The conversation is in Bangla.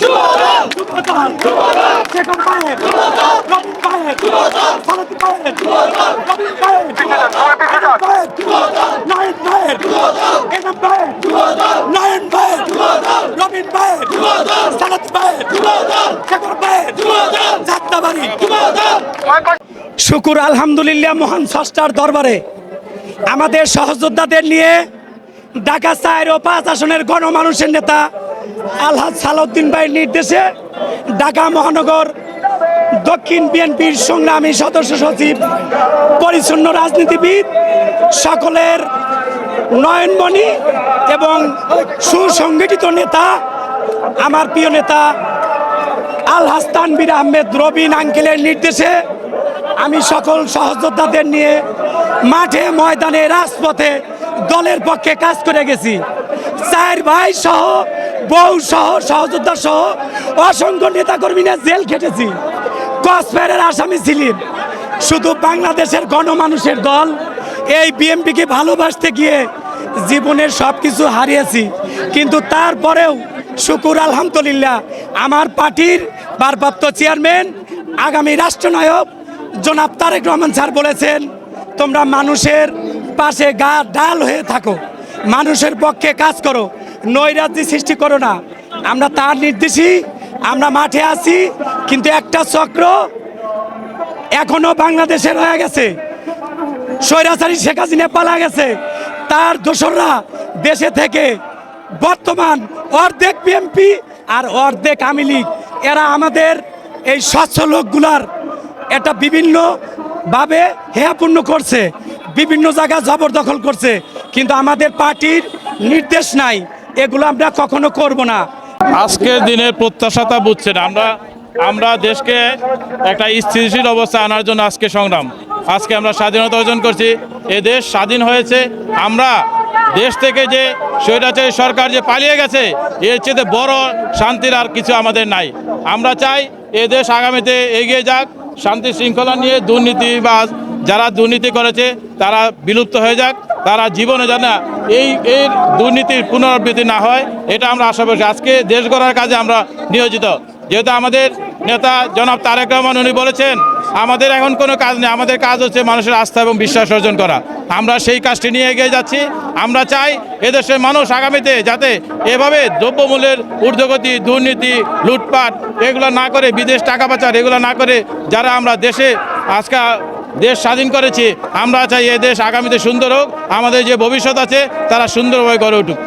যুবদল শেখর পায়ের রবিন পায়ের ভারত পায়ের রবিন পায়ের পায়ের পায়ের এনাম পায়ের নয়ন পায়ের রবিন পায়ের সালাত পায়ের শেখর পায়ের যাত্রাবাড়ি। শুকুর আলহামদুলিল্লাহ মহান ষষ্ঠার দরবারে। আমাদের সহযোদ্ধাদের নিয়ে ঢাকা চার ও পাঁচ আসনের গণমানুষের নেতা আলহাজ সালাউদ্দিন ভাইয়ের নির্দেশে ঢাকা মহানগর দক্ষিণ বিএনপির সংগ্রামী সদস্য সচিব, পরিচ্ছন্ন রাজনীতিবিদ, সকলের নয়নমণি এবং সুসংগঠিত নেতা, আমার প্রিয় নেতা আলহাজ তানবির আহমেদ রবিন আঙ্কেলের নির্দেশে আমি সকল সহযোদ্ধাদের নিয়ে মাঠে, ময়দানে, রাজপথে দলের পক্ষে কাজ করে গেছি। চার ভাই সহ বউ সহ, সহযোদ্ধা সহ অসংখ্য নেতাকর্মীরা জেল খেটেছি। কসফেরের আসামি ছিলেন। শুধু বাংলাদেশের গণমানুষের দল, এই বিএমপিকে ভালোবাসতে গিয়ে জীবনের সব কিছু হারিয়েছি। কিন্তু তারপরেও শুকুর আলহামদুলিল্লাহ, আমার পার্টির ভারপ্রাপ্ত চেয়ারম্যান, আগামী রাষ্ট্রনায়ক জনাব তারেক রহমান স্যার বলেছেন, তোমরা মানুষের পাশে গা ডাল হয়ে থাকো। মানুষের পক্ষে কাজ করো। নৈরাজ্য সৃষ্টি করো না। আমরা তার নির্দেশই আমরা মাঠে আছি, কিন্তু একটা চক্র এখনও বাংলাদেশে রয়ে গেছে। স্বৈরাচারী শেখ হাসিনা পালা গেছে। তার দোসররা দেশে থেকে বর্তমান অর্ধেক বিএমপি আর অর্ধেক আওয়ামী লীগ। এরা আমাদের এই স্বচ্ছ লোকগুলার এটা বিভিন্ন ভাবে হেয়াপূর্ণ করছে, বিভিন্ন জায়গা জবরদখল করছে। কিন্তু আমাদের পার্টির নির্দেশ নাই। এগুলো আমরা কখনো করব না। আজকের দিনের প্রত্যাশাটা বুঝছেন। আমরা আমরা দেশকে একটা স্থিতিশীল অবস্থা আনার জন্য আজকে সংগ্রাম। আজকে আমরা স্বাধীনতা অর্জন করছি। এ দেশ স্বাধীন হয়েছে। আমরা দেশ থেকে যে স্বৈরাচারী সরকার যে পালিয়ে গেছে, এর চেয়ে বড় শান্তির আর কিছু আমাদের নাই। আমরা চাই এ দেশ আগামীতে এগিয়ে যাক। শান্তি শৃঙ্খলা নিয়ে দুর্নীতিবাজ যারা দুর্নীতি করেছে, তারা বিলুপ্ত হয়ে যাক, তারা জীবনে জানা এই এই দুর্নীতির পুনরাবৃত্তি না হয়, এটা আমরা আশা করছি। আজকে দেশ গড়ার কাজে আমরা নিয়োজিত। যেহেতু আমাদের নেতা জনাব তারেক রহমান উনি বলেছেন, আমাদের এখন কোনো কাজ নেই, আমাদের কাজ হচ্ছে মানুষের আস্থা এবং বিশ্বাস অর্জন করা। আমরা সেই কাজটি নিয়ে এগিয়ে যাচ্ছি। আমরা চাই এদেশের মানুষ আগামীতে যাতে এভাবে দ্রব্যমূল্যের ঊর্ধ্বগতি, দুর্নীতি, লুটপাট, এগুলো না করে বিদেশ টাকা পাচার, এগুলো না করে যারা আমরা দেশে আজকে দেশ স্বাধীন করেছি, আমরা চাই এ দেশ আগামীতে সুন্দর হোক, আমাদের যে ভবিষ্যৎ আছে, তারা সুন্দরভাবে গড়ে উঠুক।